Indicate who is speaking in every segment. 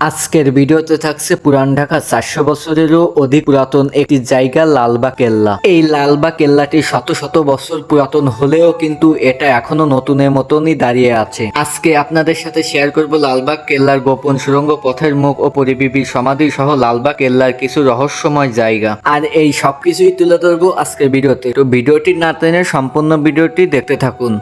Speaker 1: আজকের ভিডিওতে থাকছে পুরান ঢাকা চারশো বছরেরও অধিক পুরাতন একটি জায়গা লালবা কেল্লা। এই লালবা কেল্লাটি শত শত বছর পুরাতন হলেও কিন্তু এটা এখনও নতুনের মতনই দাঁড়িয়ে আছে। আজকে আপনাদের সাথে শেয়ার করব লালবাগ কেল্লার গোপন সুরঙ্গ, পথের মুখ ও পরিবিবির সমাধি সহ লালবাগ কেল্লার কিছু রহস্যময় জায়গা। আর এই সবকিছুই তুলে ধরবো আজকের ভিডিওতে। তো ভিডিওটি না টেনে সম্পূর্ণ ভিডিওটি দেখতে থাকুন।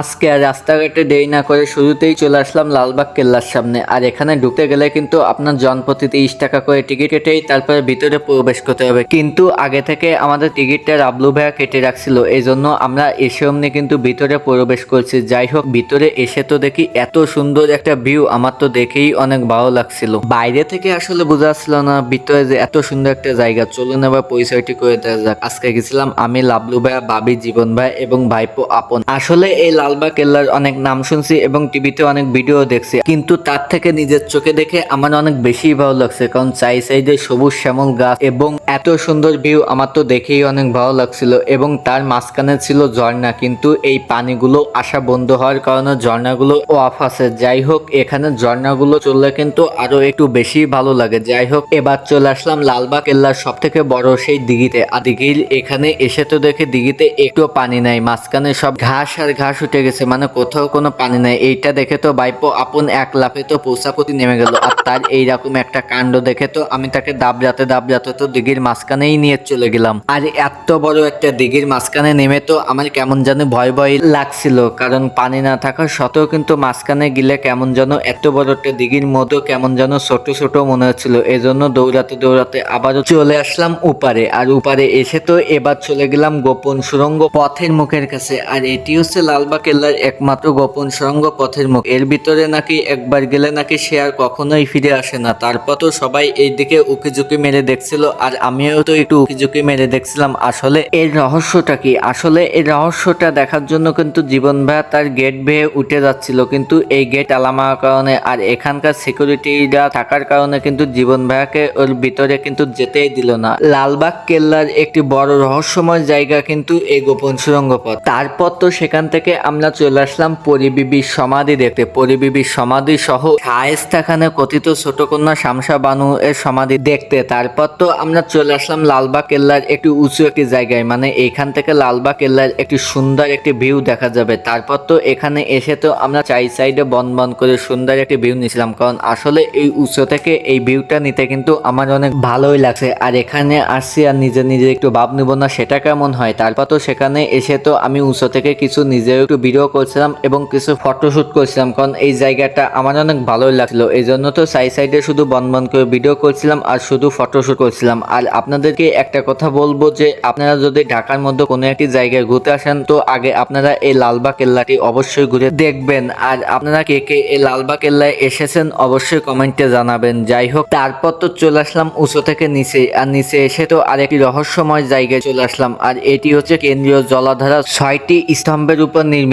Speaker 1: আজকে আর রাস্তাঘাটে দেরি না করে শুরুতেই চলে আসলাম লালবাগ কেল্লার সামনে। আর এখানে ঢুকতে গেলে কিন্তু আপনার জনপ্রতি তিরিশ টাকা করে টিকিট কেটেই তারপরে ভিতরে প্রবেশ করতে হবে। কিন্তু আগে থেকে আমাদের টিকিটটা রাবলু ভাইয়া কেটে রাখছিল। এই জন্য আমরা এসে অমনি কিন্তু ভিতরে প্রবেশ করছি। যাই হোক, ভিতরে এসে তো দেখি এত সুন্দর একটা ভিউ। আমার তো দেখেই অনেক ভালো লাগছিল। বাইরে থেকে আসলে বোঝা যাচ্ছিল না ভিতরে যে এত সুন্দর একটা জায়গা। চলুন এবার পরিচয়টি করে দেওয়া যাক। আজকে গেছিলাম আমি লাবলু ভাইয়া, বাবি, জীবন ভাই এবং ভাইপো আপন। আসলে এই লালবাগ কেল্লার অনেক নাম শুনছি এবং টিভিতে অনেক ভিডিও দেখছি। কিন্তু তার থেকে নিজের চোখে দেখে আমার অনেক বেশি ভালো লাগছে, কারণ চাই সাইডে সবুজ শ্যামল গাছ এবং এত সুন্দর ভিউ আমার তো দেখেই অনেক ভালো লাগছিল এবং তার মাঝখানে ছিল ঝর্ণা, কিন্তু এই পানিগুলো আসা বন্ধ হওয়ার কারণে ঝর্ণাগুলো অফ আছে। যাই হোক, এখানে ঝর্ণাগুলো চললে কিন্তু আরও একটু বেশি ভালো লাগে। যাই হোক, এবার চলে আসলাম লালবাগ কেল্লার সব থেকে বড় সেই দিঘিতে। আর দিঘির এখানে এসে তো দেখে দিঘিতে একটু পানি নাই, মাঝখানে সব ঘাস আর ঘাস গেছে মানে কোথাও কোনো পানি নাই। এইটা দেখে তো বাইপো আপন এক লাফে তো পৌঁছাপতি নেমে গেল। আর তার এইরকম একটা কাণ্ড দেখে তো আমি তাকে দাবড়াতে দাবড়াতে তো দিঘির মাঝখানেই নিয়ে চলে গেলাম। আর এত বড় একটা দিঘির মাঝখানে নেমে তো আমার কেমন যেন ভয় ভয় লাগছিল। কারণ পানি না থাকা সত্ত্বেও কিন্তু মাঝখানে গেলে কেমন যেন এত বড় একটা দিঘির মতো কেমন যেন ছোট ছোট মনে হচ্ছিল। এই জন্য দৌড়াতে দৌড়াতে আবারও চলে আসলাম উপারে। আর উপারে এসে তো এবার চলে গেলাম গোপন সুরঙ্গ পথের মুখের কাছে। আর এটি হচ্ছে লালবাগ কেল্লার একমাত্র গোপন সুরঙ্গ পথের মুখ। এর ভিতরে নাকি একবার গেলে নাকি সে আর কখনোই ফিরে আসে না। তারপর তো সবাই এই দিকে উকি ঝুঁকি মেরে দেখছিল, আর আমিও তো একটু উকি ঝুঁকি মেরে দেখছিলাম। আসলে এর রহস্যটা কি? আসলে এই রহস্যটা দেখার জন্য কিন্তু জীবন ভাইয়া তার গেট বেয়ে উঠে যাচ্ছিল। কিন্তু এই গেট আলামার কারণে আর এখানকার সিকিউরিটিরা থাকার কারণে কিন্তু জীবন ভাইয়াকে ওর ভিতরে কিন্তু যেতেই দিল না। লালবাগ কেল্লার একটি বড় রহস্যময় জায়গা কিন্তু এই গোপন সুরঙ্গ পথ তারপর তো সেখান থেকে আমরা চলে আসলাম পরিবিবির সমাধি দেখতে। পরিবিবির সমাধি সহ শায়েস্তা খানের কথিত ছোট কন্যা শামসা বানু এর সমাধি দেখতে। তারপর তো আমরা চলে আসলাম লালবাগ কেল্লার একটি উঁচু একটি জায়গায় মানে এখান থেকে লালবাগ কেল্লার একটি সুন্দর একটি ভিউ দেখা যাবে। তারপর তো এখানে এসে তো আমরা চাই সাইডে বন বন করে সুন্দর একটি ভিউ নিয়েছিলাম কারণ আসলে এই উঁচু থেকে এই ভিউটা নিতে কিন্তু আমার অনেক ভালোই লাগছে। আর এখানে আসছি আর নিজে নিজে একটু ভাব নিব না, সেটা কেমন হয়? তারপর তো সেখানে এসে তো আমি উঁচু থেকে কিছু নিজেও একটু ভিডিও করছিলাম এবং কিছু ফটোশুট করছিলাম, কারণ এই জায়গাটা আমার অনেক ভালোই লাগল এই জন্য তো সাইড সাইডে শুধু বন বন করে ভিডিও করছিলাম আর শুধু ফটোশুট করছিলাম। আর আপনাদেরকে একটা কথা বলব যে, আপনারা যদি ঢাকার মধ্যে কোনো একটি জায়গায় ঘুরতে আসেন, তো আগে আপনারা এই লালবাগ কেল্লাটি অবশ্যই ঘুরে দেখবেন। আর আপনারা কে কে এই লালবাগ কেল্লায় এসেছেন, অবশ্যই কমেন্টে জানাবেন। যাই হোক, তারপর তো চলে আসলাম উঁচু থেকে নিচে। আর নিচে এসে তো আরেকটি রহস্যময় জায়গায় চলে আসলাম। আর এটি হচ্ছে কেন্দ্রীয় জলাধারা ছয়টি স্তম্ভের উপর নির্মিত।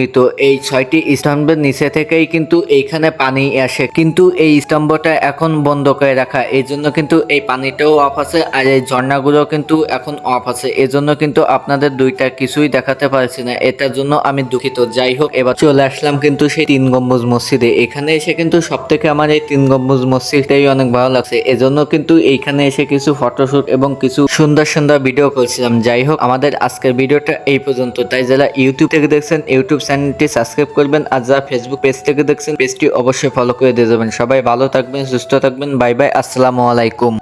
Speaker 1: এই ছয়টি স্তম্ভের নিচে থেকেই কিন্তু এইখানে পানি আসে। কিন্তু এই স্তম্ভটা এখন বন্ধ করে রাখা। এই জন্য কিন্তু এই পানিটাও অফ আছে আর এই ঝর্ণাগুলো কিন্তু এখন অফ আছে। এজন্য কিন্তু আপনাদের দুইটা কিছুই দেখাতে পারছি না। এটার জন্য আমি দুঃখিত। যাই হোক, এবার চলে আসলাম কিন্তু সেই তিন গম্বুজ মসজিদে। এখানে এসে কিন্তু সব থেকে আমার এই তিন গম্বুজ মসজিদটাই অনেক ভালো লাগছে। এজন্য কিন্তু এইখানে এসে কিছু ফটোশুট এবং কিছু সুন্দর সুন্দর ভিডিও করছিলাম। যাই হোক, আমাদের আজকের ভিডিওটা এই পর্যন্ত। তাই যারা ইউটিউব থেকে দেখছেন ইউটিউব চ্যানেলটি সাবস্ক্রাইব করবেন আর যারা ফেসবুক পেজ থেকে দেখছেন পেজটি অবশ্যই ফলো করে দিয়ে যাবেন। সবাই ভালো থাকবেন, সুস্থ থাকবেন, বাই বাই, আসসালামু আলাইকুম।